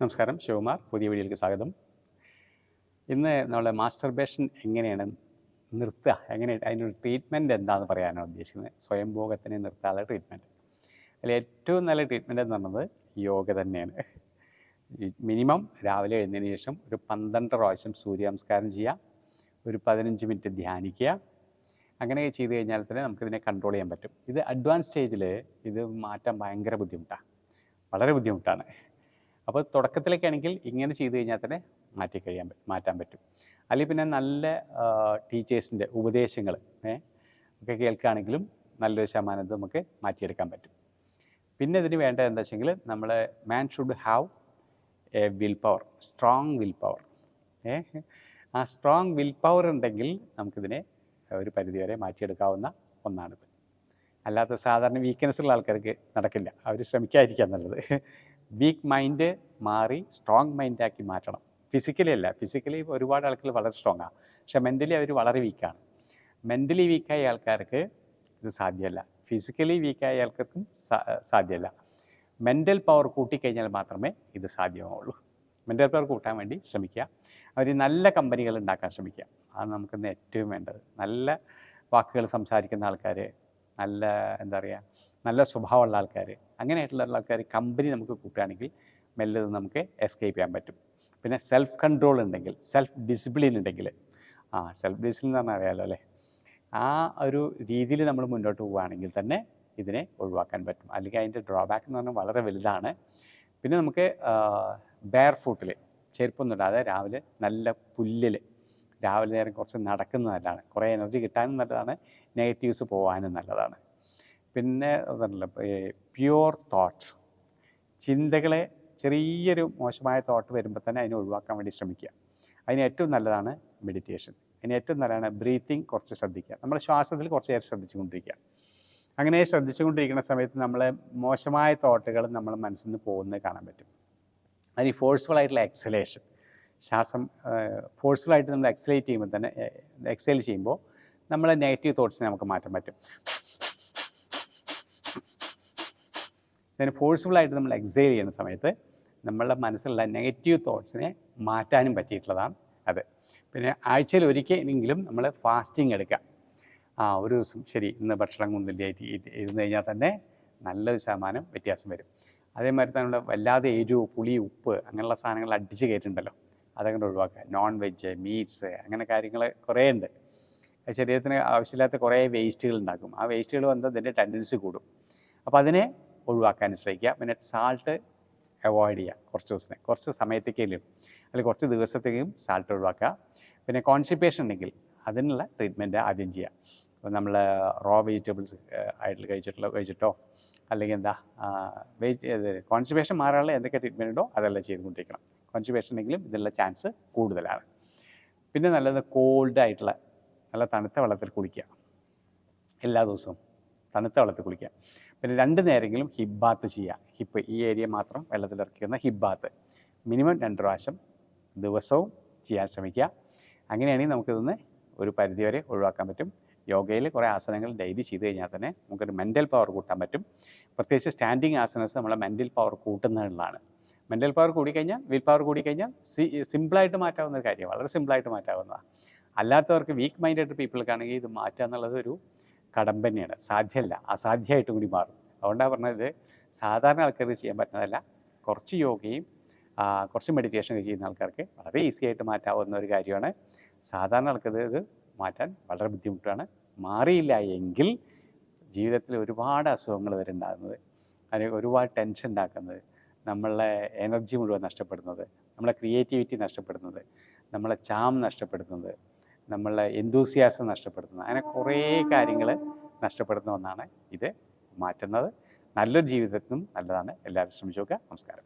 നമസ്കാരം ശിവകുമാർ. പുതിയ വീഡിയോയിലേക്ക് സ്വാഗതം. ഇന്ന് നമ്മൾ മാസ്റ്റർബേഷൻ എങ്ങനെയാണ് നിർത്തുക? എങ്ങനെ ഒരു ട്രീറ്റ്മെന്റ് എന്താണെന്ന് പറയാനാണ് ഉദ്ദേശിക്കുന്നത്. സ്വയംഭോഗത്തിനെ നിർത്താനുള്ള ട്രീറ്റ്മെന്റ് അതിൽ ഏറ്റവും നല്ല ട്രീറ്റ്മെന്റ് എന്ന് പറയുന്നത് യോഗ തന്നെയാണ്. മിനിമം രാവിലെ എഴുന്നതിന് ശേഷം ഒരു പന്ത്രണ്ട് പ്രാവശ്യം സൂര്യ നമസ്കാരം ചെയ്യുക. ഒരു പതിനഞ്ച് മിനിറ്റ് ധ്യാനിക്കുക. അങ്ങനെ ചെയ്ത് കഴിഞ്ഞാൽ തന്നെ നമുക്കിതിനെ കൺട്രോൾ ചെയ്യാൻ പറ്റും. ഇത് അഡ്വാൻസ് സ്റ്റേജിൽ ഇത് മാറ്റാൻ ഭയങ്കര ബുദ്ധിമുട്ടാണ് വളരെ ബുദ്ധിമുട്ടാണ്. അപ്പോൾ തുടക്കത്തിലേക്കാണെങ്കിൽ ഇങ്ങനെ ചെയ്തു കഴിഞ്ഞാൽ തന്നെ മാറ്റി കഴിയാൻ മാറ്റാൻ പറ്റും. അല്ലെങ്കിൽ പിന്നെ നല്ല ടീച്ചേഴ്സിന്റെ ഉപദേശങ്ങൾ ഒക്കെ കേൾക്കുകയാണെങ്കിലും നല്ലൊരു ശതമാനം നമുക്ക് മാറ്റിയെടുക്കാൻ പറ്റും. പിന്നെ ഇതിന് വേണ്ടത് എന്താ വെച്ചെങ്കിൽ നമ്മൾ man should have a will power strong will power a ആ സ്ട്രോങ് വിൽ പവർ ഉണ്ടെങ്കിൽ നമുക്കിതിനെ ഒരു പരിധിവരെ മാറ്റിയെടുക്കാവുന്ന ഒന്നാണിത്. അല്ലാത്ത സാധാരണ വീക്ക്നെസ് ഉള്ള ആൾക്കാർക്ക് നടക്കില്ല. അവർ ശ്രമിക്കാതിരിക്കുക നല്ലത്. വീക്ക് മൈൻഡ് മാറി സ്ട്രോങ് മൈൻഡാക്കി മാറ്റണം. ഫിസിക്കലി അല്ല ഫിസിക്കലി ഒരുപാട് ആൾക്കാർ വളരെ സ്ട്രോങ് ആണ് പക്ഷെ മെന്റലി അവർ വളരെ വീക്കാണ് മെന്റലി വീക്കായ ആൾക്കാർക്ക് ഇത് സാധ്യമല്ല. ഫിസിക്കലി വീക്കായ ആൾക്കാർക്കും സാധ്യമല്ല. മെന്റൽ പവർ കൂട്ടിക്കഴിഞ്ഞാൽ മാത്രമേ ഇത് സാധ്യമാവുള്ളൂ. മെന്റൽ പവർ കൂട്ടാൻ വേണ്ടി ശ്രമിക്കുക. അവർ നല്ല കമ്പനികൾ ഉണ്ടാക്കാൻ ശ്രമിക്കുക. അതാണ് നമുക്കിന്ന് ഏറ്റവും വേണ്ടത്. നല്ല വാക്കുകൾ സംസാരിക്കുന്ന ആൾക്കാർ നല്ല എന്താ പറയുക നല്ല സ്വഭാവമുള്ള ആൾക്കാർ അങ്ങനെയായിട്ടുള്ള ആൾക്കാർ കമ്പനി നമുക്ക് കൂട്ടുകയാണെങ്കിൽ മെല്ലെ നമുക്ക് എസ്കേപ്പ് ചെയ്യാൻ പറ്റും. പിന്നെ സെൽഫ് കൺട്രോൾ ഉണ്ടെങ്കിൽ സെൽഫ് ഡിസിപ്ലിൻ ഉണ്ടെങ്കിൽ ആ സെൽഫ് ഡിസിപ്ലിൻ എന്ന് പറഞ്ഞാൽ അറിയാലോ അല്ലേ? ആ ഒരു രീതിയിൽ നമ്മൾ മുന്നോട്ട് പോവുകയാണെങ്കിൽ തന്നെ ഇതിനെ ഒഴിവാക്കാൻ പറ്റും. അല്ലെങ്കിൽ അതിന്റെ ഡ്രോബാക്ക് എന്ന് പറഞ്ഞാൽ വളരെ വലുതാണ്. പിന്നെ നമുക്ക് ബെയർ ഫുട്ടിൽ ചെരുപ്പൊന്നും ഇടാതെ രാവിലെ നല്ല പുല്ലിൽ രാവിലെ നേരം കുറച്ച് നടക്കുന്നത് നല്ലതാണ് കുറേ എനർജി കിട്ടാനും നല്ലതാണ് നെഗറ്റീവ്സ് പോകാനും നല്ലതാണ്. പിന്നെ അതല്ല പ്യുവർ തോട്ട്സ് ചിന്തകളെ ചെറിയൊരു മോശമായ തോട്ട് വരുമ്പോൾ തന്നെ അതിനെ ഒഴിവാക്കാൻ വേണ്ടി ശ്രമിക്കുക. അതിന് ഏറ്റവും നല്ലതാണ് മെഡിറ്റേഷൻ അതിന് ഏറ്റവും നല്ലതാണ് ബ്രീത്തിങ് കുറച്ച് ശ്രദ്ധിക്കുക. നമ്മൾ ശ്വാസത്തിൽ കുറച്ച് നേരം ശ്രദ്ധിച്ചുകൊണ്ടിരിക്കുക. അങ്ങനെ ശ്രദ്ധിച്ചുകൊണ്ടിരിക്കുന്ന സമയത്ത് നമ്മൾ മോശമായ തോട്ടുകൾ നമ്മൾ മനസ്സിൽ നിന്ന് പോകുന്നത് കാണാൻ പറ്റും. അതിന് ഫോഴ്സ്ഫുള്ളായിട്ടുള്ള എക്സലേഷൻ ശ്വാസം ഫോഴ്സ്ഫുള്ളായിട്ട് നമ്മൾ എക്സലേറ്റ് ചെയ്യുമ്പോൾ തന്നെ എക്സൈൽ ചെയ്യുമ്പോൾ നമ്മളെ നെഗറ്റീവ് തോട്ട്സിനെ നമുക്ക് മാറ്റാൻ പറ്റും. അതിന് ഫോഴ്സ്ഫുള്ളായിട്ട് നമ്മൾ എക്സൈൽ ചെയ്യുന്ന സമയത്ത് നമ്മളുടെ മനസ്സിലുള്ള നെഗറ്റീവ് തോട്ട്സിനെ മാറ്റാനും പറ്റിയിട്ടുള്ളതാണ് അത്. പിന്നെ ആഴ്ചയിൽ ഒരിക്കലെങ്കിലും നമ്മൾ ഫാസ്റ്റിംഗ് എടുക്കുക. ആ ഒരു ദിവസം ശരി ഇന്ന് ഭക്ഷണം കൊണ്ടില്ല ഇരുന്ന് കഴിഞ്ഞാൽ തന്നെ നല്ലൊരു ശതമാനം വ്യത്യാസം വരും. അതേമാതിരി തന്നെ വല്ലാതെ എരിവ് പുളി ഉപ്പ് അങ്ങനെയുള്ള സാധനങ്ങൾ അടിച്ച് കയറ്റുണ്ടല്ലോ? അതങ്ങനെ ഒഴിവാക്കുക. നോൺ വെജ് മീറ്റ്സ് അങ്ങനെ കാര്യങ്ങൾ കുറേ ഉണ്ട്. ശരീരത്തിന് ആവശ്യമില്ലാത്ത കുറേ വേസ്റ്റുകൾ ഉണ്ടാക്കും. ആ വേസ്റ്റുകൾ വന്ന് അതിന്റെ ടെൻഡൻസി കൂടും. അപ്പോൾ അതിനെ ഒഴിവാക്കാൻ ശ്രമിക്കുക. പിന്നെ സാൾട്ട് അവോയ്ഡ് ചെയ്യുക. കുറച്ച് ദിവസത്തെ കുറച്ച് സമയത്തേക്കെങ്കിലും അല്ലെങ്കിൽ കുറച്ച് ദിവസത്തേക്കും സാൾട്ട് ഒഴിവാക്കുക. പിന്നെ കോൺസ്റ്റിപ്പേഷൻ ഉണ്ടെങ്കിൽ അതിനുള്ള ട്രീറ്റ്മെന്റ് ആദ്യം ചെയ്യുക. അപ്പോൾ നമ്മൾ റോ വെജിറ്റബിൾസ് ആയിട്ട് കഴിച്ചിട്ടുള്ള കഴിച്ചിട്ടോ? അല്ലെങ്കിൽ എന്താ വെജ് കോൺസ്റ്റിപ്പേഷൻ മാറാനുള്ള എന്തൊക്കെ ട്രീറ്റ്മെന്റ് ഉണ്ടോ? അതെല്ലാം ചെയ്തുകൊണ്ടിരിക്കണം കോൺസ്റ്റിപ്പേഷൻ ഉണ്ടെങ്കിലും ഇതിനുള്ള ചാൻസ് കൂടുതലാണ്. പിന്നെ നല്ലത് കോൾഡ് ആയിട്ടുള്ള നല്ല തണുത്ത വെള്ളത്തിൽ കുളിക്കുക. എല്ലാ ദിവസവും തണുത്ത വെള്ളത്തിൽ കുളിക്കുക. പിന്നെ രണ്ട് നേരമെങ്കിലും ഹിബ്ബാത്ത് ചെയ്യുക ഹിപ്പ് ഈ ഏരിയ മാത്രം വെള്ളത്തിൽ ഹിബാത്ത് ഹിബ് ബാത്ത് മിനിമം രണ്ട് പ്രാവശ്യം ദിവസവും ചെയ്യാൻ ശ്രമിക്കുക. അങ്ങനെയാണെങ്കിൽ നമുക്കിതൊന്ന് ഒരു പരിധിവരെ ഒഴിവാക്കാൻ പറ്റും. യോഗയിൽ കുറേ ആസനങ്ങൾ ഡെയിലി ചെയ്ത് കഴിഞ്ഞാൽ തന്നെ നമുക്കൊരു മെന്റൽ പവർ കൂട്ടാൻ പറ്റും. പ്രത്യേകിച്ച് സ്റ്റാൻഡിങ് ആസനസ് നമ്മളെ മെന്റൽ പവർ കൂട്ടുന്നതിനുള്ളതാണ്. മെന്റൽ പവർ കൂടിക്കഴിഞ്ഞാൽ വിൽ പവർ കൂടിക്കഴിഞ്ഞാൽ സി സിമ്പിളായിട്ട് മാറ്റാവുന്ന ഒരു കാര്യം. വളരെ സിമ്പിളായിട്ട് മാറ്റാവുന്നതാണ്. അല്ലാത്തവർക്ക് വീക്ക് മൈൻഡഡ് പീപ്പിൾക്കാണെങ്കിൽ ഇത് മാറ്റുക എന്നുള്ളത് ഒരു കടമ്പ തന്നെയാണ്. സാധ്യമല്ല. അസാധ്യമായിട്ട് കൂടി മാറും. അതുകൊണ്ടാണ് പറഞ്ഞത് സാധാരണ ആൾക്കാർക്ക് ചെയ്യാൻ പറ്റുന്നതല്ല. കുറച്ച് യോഗയും കുറച്ച് മെഡിറ്റേഷൻ ഒക്കെ ചെയ്യുന്ന ആൾക്കാർക്ക് വളരെ ഈസി ആയിട്ട് മാറ്റാവുന്ന ഒരു കാര്യമാണ്. സാധാരണ ആൾക്കാർക്ക് ഇത് മാറ്റാൻ വളരെ ബുദ്ധിമുട്ടാണ്. മാറിയില്ല എങ്കിൽ ജീവിതത്തിൽ ഒരുപാട് അസുഖങ്ങൾ വരുന്നുണ്ടാകുന്നത് അല്ലെങ്കിൽ ഒരുപാട് ടെൻഷൻ ഉണ്ടാക്കുന്നത്. നമ്മളെ എനർജി മുഴുവൻ നഷ്ടപ്പെടുന്നത്. നമ്മളെ ക്രിയേറ്റിവിറ്റി നഷ്ടപ്പെടുന്നത്. നമ്മളെ ചാം നഷ്ടപ്പെടുന്നത്. നമ്മളെ എന്തൂസിയാസം നഷ്ടപ്പെടുത്തുന്ന അങ്ങനെ കുറേ കാര്യങ്ങൾ നഷ്ടപ്പെടുന്ന ഒന്നാണ് ഇത്. മാറ്റുന്നത്. നല്ലൊരു ജീവിതത്തിനും നല്ലതാണ്. എല്ലാവരും ശ്രമിച്ചു നോക്കുക. നമസ്കാരം.